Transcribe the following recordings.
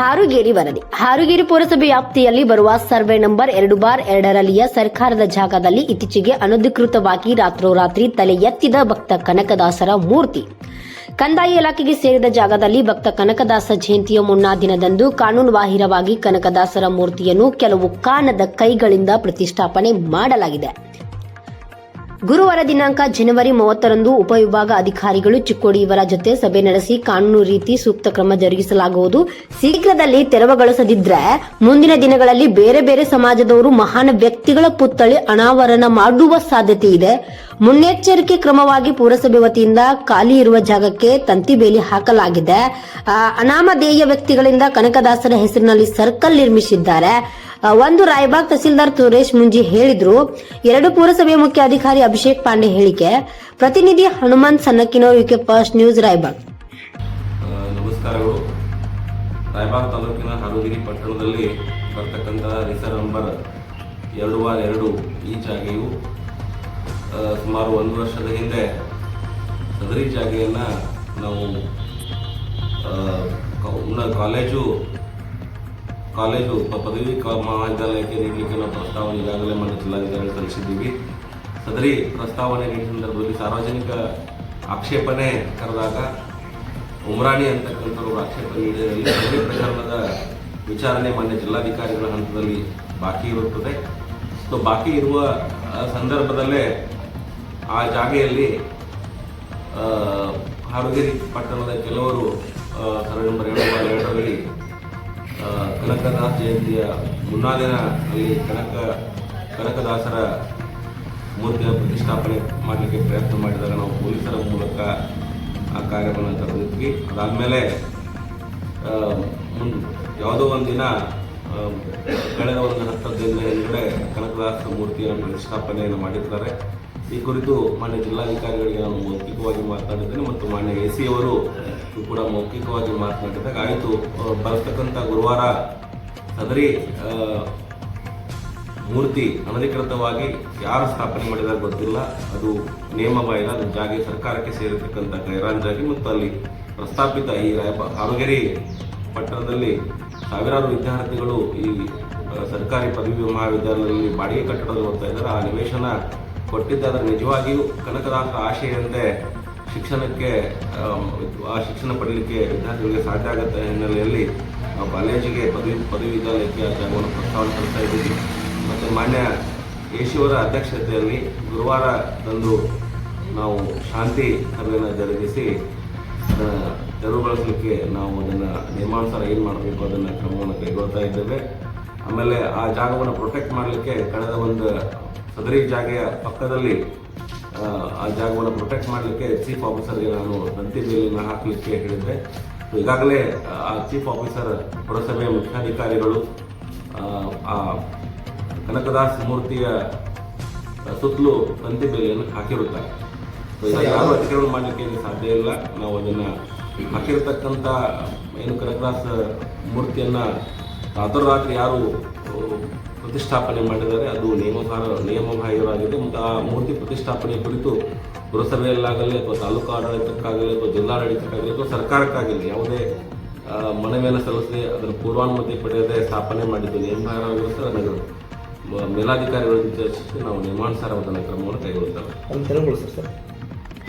ಹಾರುಗೇರಿ ವರದಿ. ಹಾರುಗೇರಿ ಪುರಸಭೆ ವ್ಯಾಪ್ತಿಯಲ್ಲಿ ಬರುವ ಸರ್ವೆ ನಂಬರ್ ಎರಡು ಬಾರ್ ಎರಡರಲ್ಲಿಯ ಸರ್ಕಾರದ ಜಾಗದಲ್ಲಿ ಇತ್ತೀಚೆಗೆ ಅನಧಿಕೃತವಾಗಿ ರಾತ್ರೋರಾತ್ರಿ ತಲೆ ಎತ್ತಿದ ಭಕ್ತ ಕನಕದಾಸರ ಮೂರ್ತಿ. ಕಂದಾಯ ಇಲಾಖೆಗೆ ಸೇರಿದ ಜಾಗದಲ್ಲಿ ಭಕ್ತ ಕನಕದಾಸ ಜಯಂತಿಯ ಮುನ್ನಾ ದಿನದಂದು ಕಾನೂನು ಬಾಹಿರವಾಗಿ ಕನಕದಾಸರ ಮೂರ್ತಿಯನ್ನು ಕೆಲವು ಕಾಣದ ಕೈಗಳಿಂದ ಪ್ರತಿಷ್ಠಾಪನೆ ಮಾಡಲಾಗಿದೆ. ಗುರುವಾರ ದಿನಾಂಕ ಜನವರಿ ಮೂವತ್ತರಂದು ಉಪವಿಭಾಗ ಅಧಿಕಾರಿಗಳು ಚಿಕ್ಕೋಡಿ ಇವರ ಜೊತೆ ಸಭೆ ನಡೆಸಿ ಕಾನೂನು ರೀತಿ ಸೂಕ್ತ ಕ್ರಮ ಜರುಗಿಸಲಾಗುವುದು. ಶೀಘ್ರದಲ್ಲಿ ತೆರವುಗೊಳಿಸದಿದ್ರೆ ಮುಂದಿನ ದಿನಗಳಲ್ಲಿ ಬೇರೆ ಬೇರೆ ಸಮಾಜದವರು ಮಹಾನ್ ವ್ಯಕ್ತಿಗಳ ಪುತ್ಥಳಿ ಅನಾವರಣ ಮಾಡುವ ಸಾಧ್ಯತೆ ಇದೆ. ಮುನ್ನೆಚ್ಚರಿಕೆ ಕ್ರಮವಾಗಿ ಪುರಸಭೆ ವತಿಯಿಂದ ಖಾಲಿ ಇರುವ ಜಾಗಕ್ಕೆ ತಂತಿ ಬೇಲಿ ಹಾಕಲಾಗಿದೆ. ಅನಾಮಧೇಯ ವ್ಯಕ್ತಿಗಳಿಂದ ಕನಕದಾಸರ ಹೆಸರಿನಲ್ಲಿ ಸರ್ಕಲ್ ನಿರ್ಮಿಸಿದ್ದಾರೆ. ಒಂದು ರಾಯಬಾಗ್ ತಹಸೀಲ್ದಾರ್ ಸುರೇಶ್ ಮುಂಜಿ ಹೇಳಿದ್ರು, ಎರಡು ಪುರಸಭೆ ಮುಖ್ಯ ಅಧಿಕಾರಿ ಅಭಿಷೇಕ್ ಪಾಂಡೆ ಹೇಳಿಕೆ, ಪ್ರತಿನಿಧಿ ಹನುಮಂತ್ ಸನ್ನಕಿನೋ ಯುಕೆ ಫಸ್ಟ್ ನ್ಯೂಸ್ ರಾಯಬಾಗ್. ನಮಸ್ಕಾರಗಳು. ರಾಯಬಾಗ್ ತಾಲೂಕಿನ ಹಾಲುಗಿರಿ ಪಟ್ಟಣದಲ್ಲಿ ಬರ್ತಕ್ಕಂಥ ರಿಸರ್ವ್ ನಂಬರ್ ಎರಡು ಬಾರ್ ಎರಡು ಈ ಜಾಗೆಯು ಸುಮಾರು ಒಂದು ವರ್ಷದ ಹಿಂದೆ ಸದರಿ ಜಾಗೆಯನ್ನು ನಾವು ಕಾಲೇಜು ಕಾಲೇಜು ಪದವಿ ಮಹಾವಿದ್ಯಾಲಯಕ್ಕೆ ನೀಡಲಿಕ್ಕೆ ನಾವು ಪ್ರಸ್ತಾವನೆ ಈಗಾಗಲೇ ಮಾನ್ಯ ಜಿಲ್ಲಾಧಿಕಾರಿ ಸಲ್ಲಿಸಿದ್ದೀವಿ ಸದರಿ ಪ್ರಸ್ತಾವನೆ ನೀಡಿದ ಸಂದರ್ಭದಲ್ಲಿ ಸಾರ್ವಜನಿಕ ಆಕ್ಷೇಪಣೆ ಕರೆದಾಗ ಉಮ್ರಾಣಿ ಅಂತಕ್ಕಂಥವ್ರು ಆಕ್ಷೇಪಣೆ ನೀಡಿದಲ್ಲಿ ಸದರಿ ಪ್ರಕರಣದ ವಿಚಾರಣೆ ಮಾನ್ಯ ಜಿಲ್ಲಾಧಿಕಾರಿಗಳ ಹಂತದಲ್ಲಿ ಬಾಕಿ ಇರುತ್ತದೆ. ಸೊ ಬಾಕಿ ಇರುವ ಸಂದರ್ಭದಲ್ಲೇ ಆ ಜಾಗೆಯಲ್ಲಿ ಹಾರುಗಿರಿ ಪಟ್ಟಣದ ಕೆಲವರು ಆ, ಸರ್ವೆ ನಂಬರ್ ಎರಡು ಎರಡರಲ್ಲಿ ಕನಕದಾಸ ಜಯಂತಿಯ ಮುನ್ನಾ ದಿನ ಅಲ್ಲಿ ಕನಕ, ಕನಕದಾಸರ ಮೂರ್ತಿಯ ಪ್ರತಿಷ್ಠಾಪನೆ ಮಾಡಲಿಕ್ಕೆ ಪ್ರಯತ್ನ ಮಾಡಿದಾಗ ನಾವು ಪೊಲೀಸರ ಮೂಲಕ ಆ ಕಾರ್ಯವನ್ನು ತಡೆದಿದ್ವಿ ಅದಾದಮೇಲೆ ಮುನ್, ಯಾವುದೋ ಒಂದು ದಿನ ಕಳೆದ ಒಂದು ಹತ್ತು ಹದಿನೈದು ದಿನ ಹಿಂದ್ಗಡೆ ಕನಕದಾಸ ಮೂರ್ತಿಯ ಪ್ರತಿಷ್ಠಾಪನೆಯನ್ನು ಮಾಡಿದ್ದಾರೆ ಈ ಕುರಿತು ಮಾನ್ಯ ಜಿಲ್ಲಾಧಿಕಾರಿಗಳಿಗೆ ನಾನು ಮೌಖಿಕವಾಗಿ ಮಾತನಾಡಿದ್ದೇನೆ ಮತ್ತು ಮಾನ್ಯ ಎ ಸಿ ಅವರು ಕೂಡ ಮೌಖಿಕವಾಗಿ ಮಾತನಾಡಿದಾಗ ಆಯಿತು. ಬರ್ತಕ್ಕಂಥ ಗುರುವಾರ ಸದರಿ ಮೂರ್ತಿ ಅನಧಿಕೃತವಾಗಿ ಯಾರು ಸ್ಥಾಪನೆ ಮಾಡಿದಾಗ ಗೊತ್ತಿಲ್ಲ. ಅದು ನೇಮ ಬಾಯಿಲ್ಲ ಅದು ಜಾಗೆ ಸರ್ಕಾರಕ್ಕೆ ಸೇರಿರ್ತಕ್ಕಂಥ ಗೈರಾನ್ ಮತ್ತು ಅಲ್ಲಿ ಪ್ರಸ್ತಾಪಿತ ಈ ರಾಯಬ ಪಟ್ಟಣದಲ್ಲಿ ಸಾವಿರಾರು ವಿದ್ಯಾರ್ಥಿಗಳು ಈ ಸರ್ಕಾರಿ ಪದವಿ ಮಹಾವಿದ್ಯಾಲಯದಲ್ಲಿ ಬಾಡಿಗೆ ಕಟ್ಟಡದಲ್ಲಿ ಓದ್ತಾ ಇದ್ದಾರೆ. ಆ ನಿವೇಶನ ಕೊಟ್ಟಿದ್ದಾದ್ರೆ ನಿಜವಾಗಿಯೂ ಕನಕದಾಸರ ಆಶೆಯಂತೆ ಶಿಕ್ಷಣಕ್ಕೆ ಆ ಶಿಕ್ಷಣ ಪಡೆಯಲಿಕ್ಕೆ ವಿದ್ಯಾರ್ಥಿಗಳಿಗೆ ಸಾಧ್ಯ ಆಗುತ್ತೆ ಹಿನ್ನೆಲೆಯಲ್ಲಿ ನಾವು ಕಾಲೇಜಿಗೆ ಪದವಿ ಪದವಿ ವಿದ್ಯಾಲಯಕ್ಕೆ ಜಾಗವನ್ನು ಪ್ರಸ್ತಾವನೆ ತರ್ತಾ ಇದ್ದೀವಿ. ಮತ್ತು ಮಾನ್ಯ ಯೇಶಿಯವರ ಅಧ್ಯಕ್ಷತೆಯಲ್ಲಿ ಗುರುವಾರದಂದು ನಾವು ಶಾಂತಿ ಸಭೆಯನ್ನು ಜರುಗಿಸಿ, ಅದನ್ನು ತೆರವುಗೊಳಿಸಲಿಕ್ಕೆ ನಾವು ಅದನ್ನು ನಿಯಮಾನುಸಾರ ಏನು ಮಾಡಬೇಕು ಅದನ್ನು ಕ್ರಮವನ್ನು ಕೈಗೊಳ್ತಾ ಇದ್ದೇವೆ. ಆಮೇಲೆ ಆ ಜಾಗವನ್ನು ಪ್ರೊಟೆಕ್ಟ್ ಮಾಡಲಿಕ್ಕೆ ಕಳೆದ ಒಂದು ಸದರಿ ಜಾಗೆಯ ಪಕ್ಕದಲ್ಲಿ ಆ, ಜಾಗವನ್ನು ಪ್ರೊಟೆಕ್ಟ್ ಮಾಡಲಿಕ್ಕೆ ಚೀಫ್ ಆಫೀಸರ್ಗೆ ನಾನು ತಂತಿ ಬೇಲಿನ ಹಾಕಲಿಕ್ಕೆ ಹೇಳಿದ್ದೆ ಈಗಾಗಲೇ ಆ ಚೀಫ್ ಆಫೀಸರ್ ಪುರಸಭೆಯ ಮುಖ್ಯಾಧಿಕಾರಿಗಳು ಆ, ಕನಕದಾಸ್ ಮೂರ್ತಿಯ ಸುತ್ತಲೂ ತಂತಿ ಬೇಲಿಯನ್ನು ಹಾಕಿರುತ್ತಾರೆ. ಯಾರು ಅತಿಕ್ರಮಣ ಮಾಡಲಿಕ್ಕೆ ಸಾಧ್ಯ ಇಲ್ಲ. ನಾವು ಅದನ್ನು ಹಾಕಿರತಕ್ಕಂಥ ಏನು ಕನಕದಾಸ ಮೂರ್ತಿಯನ್ನು ರಾತ್ರೋರಾತ್ರಿ ಯಾರು ಪ್ರತಿಷ್ಠಾಪನೆ ಮಾಡಿದ್ದಾರೆ. ಅದು ನಿಯಮಸಾರ, ನಿಯಮಬಾಹಿರವಾಗಿದೆ. ಮತ್ತು ಆ ಮೂರ್ತಿ ಪ್ರತಿಷ್ಠಾಪನೆ ಕುರಿತು ಪುರಸಭೆಯಲ್ಲಾಗಲಿ ಅಥವಾ ತಾಲೂಕು ಆಡಳಿತಕ್ಕಾಗಲಿ ಅಥವಾ ಜಿಲ್ಲಾಡಳಿತಕ್ಕಾಗಲಿ ಅಥವಾ ಸರ್ಕಾರಕ್ಕಾಗಲಿ ಯಾವುದೇ ಮನವಿಯನ್ನು ಸಲ್ಲಿಸದೆ ಅದರ ಪೂರ್ವಾನುಮತಿ ಪಡೆಯದೆ ಸ್ಥಾಪನೆ ಮಾಡಿದ್ದು ನಿಯಮಬಾಹಿರವಾಗಿರುತ್ತೆ ಅದನ್ನು ಮ- ಮೇಲಾಧಿಕಾರಿಗಳ ಜೊತೆ ಚರ್ಚಿಸಿ ನಾವು ಕ್ರಮವನ್ನು ಕೈಗೊಳ್ಳುತ್ತೇವೆ. ಅದನ್ನು ತೆರವುಗೊಳಿಸ್ತಾರೆ ಸರ್.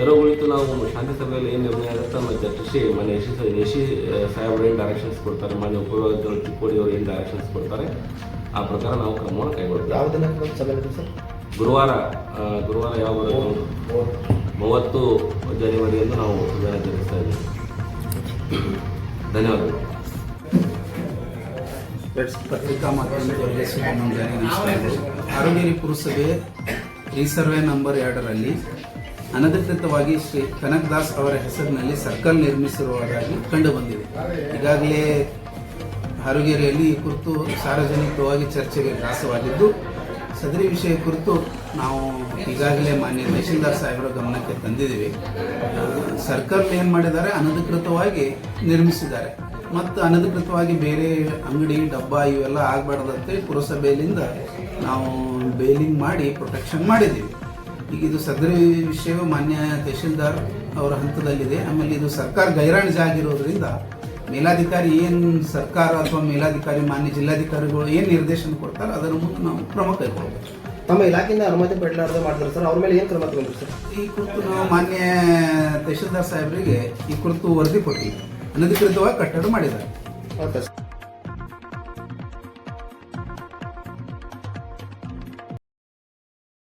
ತೆರವುಗೊಳಿತು ನಾವು ಶಾಂತಿ ಸಭೆಯಲ್ಲಿ ಏನು ನಿರ್ಣಯ ಆಗುತ್ತೆ ನಮ್ಮ ಚರ್ಚಿಸಿ ಮನೆ ಯಶಿ ಯಶಿ ಸಾಹೇಬರು ಏನು ಡೈರೆಕ್ಷನ್ಸ್ ಕೊಡ್ತಾರೆ ಮನೆ ಉಪಯೋಗಗಳು ಚಿಕ್ಕೋಡಿ ಅವರು ಏನು ಡೈರೆಕ್ಷನ್ಸ್ ಕೊಡ್ತಾರೆ ಆ ಪ್ರಕಾರ ನಾವು ಕ್ರಮವನ್ನು ಕೈಗೊಳ್ತೀವಿ. ಯಾವ ದಿನ ಒಂದು ಸಭೆ ಸರ್? ಗುರುವಾರ ಗುರುವಾರ ಯಾವ ಬರುತ್ತೆ? ಮೂವತ್ತು ಜನವರಿಯಂದು ನಾವು ಸಭೆಯನ್ನು ಜರುಗಿಸ್ತಾ ಇದ್ದೀವಿ. ಧನ್ಯವಾದಗಳು. ಪತ್ರಿಕಾ ಮಾಧ್ಯಮದವರಿಗೆ ಶುಭ ಮುಂಜಾನೆ ನಮಸ್ಕಾರಗಳು ಈ ಪುರಸಭೆ ರೀಸರ್ವೆ ನಂಬರ್ ಎರಡರಲ್ಲಿ ಅನಧಿಕೃತವಾಗಿ ಶ್ರೀ ಕನಕದಾಸ್ ಅವರ ಹೆಸರಿನಲ್ಲಿ ಸರ್ಕಲ್ ನಿರ್ಮಿಸಿರುವುದಾಗಿ ಕಂಡುಬಂದಿದೆ. ಈಗಾಗಲೇ ಹಾರುಗೇರಿಯಲ್ಲಿ ಈ ಕುರಿತು ಸಾರ್ವಜನಿಕವಾಗಿ ಚರ್ಚೆಗೆ ಗ್ರಾಸವಾಗಿದ್ದು, ಸದರಿ ವಿಷಯ ಕುರಿತು ನಾವು ಈಗಾಗಲೇ ಮಾನ್ಯ ತಹಶೀಲ್ದಾರ್ ಸಾಹೇಬರ ಗಮನಕ್ಕೆ ತಂದಿದ್ದೀವಿ. ಸರ್ಕಲ್ ಏನು ಮಾಡಿದ್ದಾರೆ? ಅನಧಿಕೃತವಾಗಿ ನಿರ್ಮಿಸಿದ್ದಾರೆ. ಮತ್ತು ಅನಧಿಕೃತವಾಗಿ ಬೇರೆ ಅಂಗಡಿ, ಡಬ್ಬ ಇವೆಲ್ಲ ಆಗಬಾರ್ದಂತೆ ಪುರಸಭೆಯಿಂದ ನಾವು ಬೇಲಿಂಗ್ ಮಾಡಿ, ಪ್ರೊಟೆಕ್ಷನ್ ಮಾಡಿದ್ದೀವಿ. ಈಗ ಇದು ಸದರಿ ವಿಷಯವು ಮಾನ್ಯ ತಹಶೀಲ್ದಾರ್ ಅವರ ಹಂತದಲ್ಲಿದೆ. ಆಮೇಲೆ ಇದು ಸರ್ಕಾರ ಗೈರಾಣ್ ಆಗಿರೋದ್ರಿಂದ ಮೇಲಾಧಿಕಾರಿ ಏನು ಸರ್ಕಾರ ಅಥವಾ ಮೇಲಾಧಿಕಾರಿ ಮಾನ್ಯ ಜಿಲ್ಲಾಧಿಕಾರಿಗಳು ಏನು ನಿರ್ದೇಶನ ಕೊಡ್ತಾರೆ ಅದರ ಮುಂದೆ ನಾವು ಕ್ರಮ ಕೈಗೊಳ್ಬೇಕು. ತಮ್ಮ ಇಲಾಖೆಯಿಂದ ಅನುಮತಿ ಪಡೆಯಲಾರ್ದು ಮಾಡ್ತಾರೆ ಸರ್. ಅವ್ರ ಮೇಲೆ ಏನು ಕ್ರಮ ತಗೊಂಡ್ರು ಸರ್? ಈ ಕುರಿತು ನಾವು ಮಾನ್ಯ ತಹಶೀಲ್ದಾರ್ ಸಾಹೇಬರಿಗೆ ಈ ಕುರಿತು ವರದಿ ಕೊಟ್ಟಿದ್ದೆ ಅನಧಿಕೃತವಾಗಿ ಕಟ್ಟಡ ಮಾಡಿದ್ದಾರೆ. Okay sir.